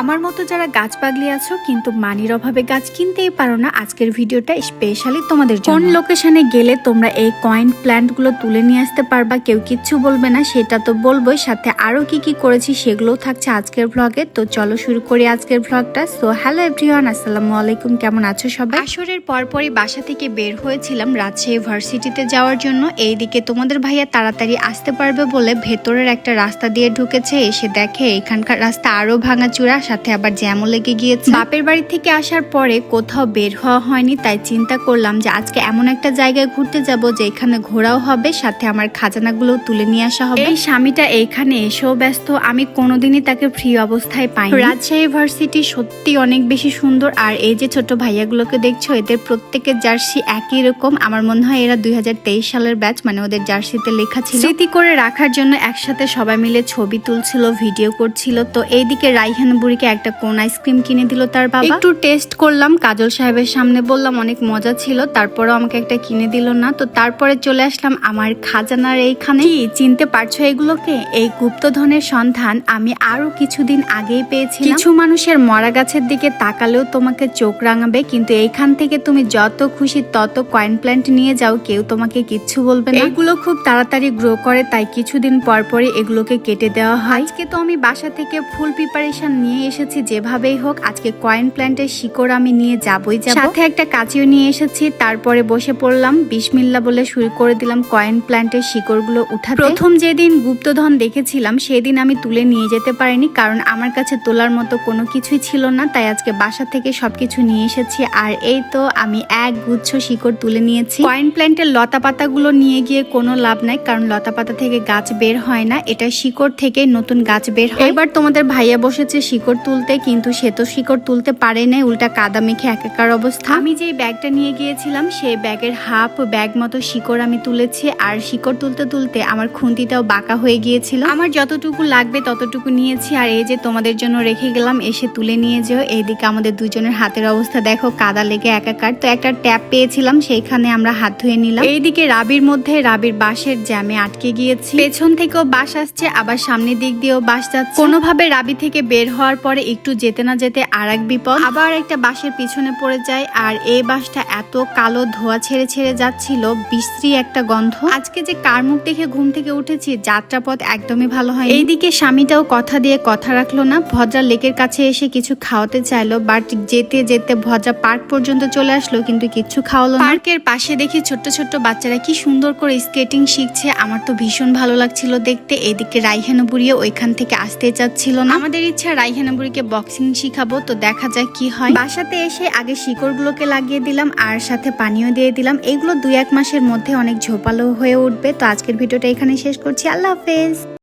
আমার মতো যারা গাছ পাগলি আছো কিন্তু মানির অভাবে গাছ কিনতেই পারো না আজকের ভিডিওটা স্পেশালি তোমাদের জন্য। কোন লোকেশনে গেলে তোমরা এই কয়েন প্ল্যান্টগুলো তুলে নিয়ে আসতে পারবা কেউ কিচ্ছু বলবে না সেটা তো বলবোই। সাথে আরও কি কি করেছি সেগুলোও থাকছে আজকের ভ্লগে তো চলো শুরু করি আজকের ভ্লগটা সো হ্যালো এভরিওয়ান আসসালামু আলাইকুম কেমন আছো সবাই? আসরের পরপরই বাসা থেকে বের হয়েছিলাম রাজশাহী ভার্সিটিতে যাওয়ার জন্য। এইদিকে তোমাদের ভাইয়া তাড়াতাড়ি আসতে পারবে বলে ভেতরের একটা রাস্তা দিয়ে ঢুকেছে এসে দেখে এখানকার রাস্তা আরও ভাঙাচুরা। সাথে আবার জ্যামও লেগে গিয়েছে। বাপের বাড়ি থেকে আসার পরে কোথাও বের হওয়া হয়নি, তাই চিন্তা করলাম যে আজকে এমন একটা জায়গায় ঘুরতে যাব যে এখানে ঘোরাও হবে, সাথে আমার খাজানাগুলো তুলে নিয়ে আসা হবে। এই স্বামীটা এইখানে এসেও ব্যস্ত, আমি কোনোদিনই তাকে ফ্রি অবস্থায় পাই রাজশাহী ভার্সিটি সত্যি অনেক বেশি সুন্দর, আর এই যে ছোট ভাইয়াগুলোকে দেখছ, এদের প্রত্যেকের জার্সি একই রকম। আমার মনে হয় এরা দুই হাজার তেইশ সালের ব্যাচ মানে ওদের জার্সিতে লেখা ছিল। স্মৃতি করে রাখার জন্য একসাথে সবাই মিলে ছবি তুলছিল, ভিডিও করছিল। তো এইদিকে রাইহান বুড়িকে একটা কোন আইসক্রিম কিনে দিল তার বাবা? একটু টেস্ট করলাম কাজল সাহেবের সামনে বললাম অনেক মজা ছিল তারপরেও আমাকে একটা কিনে দিল না। তো তারপরে চলে আসলাম আমার খাজানার এইখানে। কি চিনতে পারছ এগুলোকে? এই গুপ্তধনের সন্ধান আমি আরও কিছুদিন আগেই পেয়েছি কিছু মানুষের মরা গাছের দিকে তাকালেও তোমাকে চোখ রাঙাবে কিন্তু এইখান থেকে তুমি যত খুশি তত কয়েন প্ল্যান্ট নিয়ে যাও কেউ তোমাকে কিচ্ছু বলবে না। এগুলো খুব তাড়াতাড়ি গ্রো করে তাই কিছুদিন পর পরই এগুলোকে কেটে দেওয়া হয়। আজকে তো আমি বাসা থেকে ফুল প্রিপারেশন নিয়ে এসেছি যেভাবেই হোক, আজকে কয়েন প্ল্যান্টের শিকড় আমি নিয়ে যাবই যাব। সাথে একটা কাঁচিও নিয়ে এসেছি, তারপরে বসে পড়লাম, বিসমিল্লা বলে শুরু করে দিলাম কয়েন প্ল্যান্টের শিকড়গুলো উঠাতে। প্রথম যেদিন গুপ্তধন দেখেছিলাম, সেদিন আমি তুলে নিয়ে যেতে পারিনি, কারণ আমার কাছে তোলার মতো কোনো কিছুই ছিল না, তাই আজকে বাসা থেকে সবকিছু নিয়ে এসেছি। আর এই তো আমি এক গুচ্ছ শিকড় তুলে নিয়েছি। কয়েন প্ল্যান্টের লতা পাতাগুলো নিয়ে গিয়ে কোনো লাভ নাই, কারণ লতা পাতা থেকে গাছ বের হয় না, এটা শিকড় থেকে নতুন গাছ বের হয়। এবার তোমাদের ভাইয়া বসেছে শিকড় তুলতে, কিন্তু সে তো শিকড় তুলতে পারে নাই, উল্টা কাদা মেখে একাকার অবস্থা। আমি যে ব্যাগটা নিয়ে গিয়েছিলাম, সেই ব্যাগের হাফ ব্যাগ মতো শিকড় আমি তুলেছি, আর শিকড় তুলতে তুলতে আমার খুন্তিটাও বাঁকা হয়ে গিয়েছিল। আমার যতটুকু লাগবে ততটুকু নিয়েছি, আর এই যে তোমাদের জন্য রেখে গেলাম, এসে তুলে নিয়ে যেও। এইদিকে আমাদের দুজনের হাতের অবস্থা দেখো, কাদা লেগে একাকার। তো একটা ট্যাপ পেয়েছিলাম, সেইখানে আমরা হাত ধুয়ে নিলাম। এইদিকে রাবির মধ্যে, রাবির বাঁশের জ্যামে আটকে গিয়েছি। পেছন থেকেও বাস আসছে, আবার সামনের দিক দিয়েও বাস যাচ্ছে। কোনোভাবে রাবি থেকে বের হওয়ার পরে একটু যেতে না যেতে আর এক বিপদ। আবার একটা বাসের পিছনে পড়ে যায় আর এই বাসটা এত কালো ধোয়া ছেড়ে ছেড়ে যাচ্ছিল, বিশ্রী একটা গন্ধ। আজকে যে কার মুখ দেখে ঘুম থেকে উঠেছি, যাত্রাপথ একদমই ভালো হয় এইদিকে স্বামীটাও কথা দিয়ে কথা রাখল না। ভদ্রা লেকের কাছে এসে কিছু খাওয়াতে চাইলো, বাট যেতে যেতে ভদ্রা পার্ক পর্যন্ত চলে আসলো, কিন্তু কিছু খাওয়ালো পার্কের পাশে দেখি ছোট্ট ছোট্ট বাচ্চারা কি সুন্দর করে স্কেটিং শিখছে। আমার তো ভীষণ ভালো লাগছিল দেখতে। এদিকে রাইহানা বুড়িয়ে ওইখান থেকে আসতে চাচ্ছিল না। আমাদের ইচ্ছা রাইহানা বুড়িকে বক্সিং শিখাবো, তো দেখা যায় কি হয়। বাসাতে এসে আগে শিকড়গুলোকে লাগিয়ে দিলাম, আর সাথে পানিও দিয়ে দিলাম। এগুলো দুই এক মাসের মধ্যে অনেক ঝোপালো হয়ে উঠবে, তো আজকের ভিডিওটা এখানে শেষ করছি। আল্লাহ হাফেজ।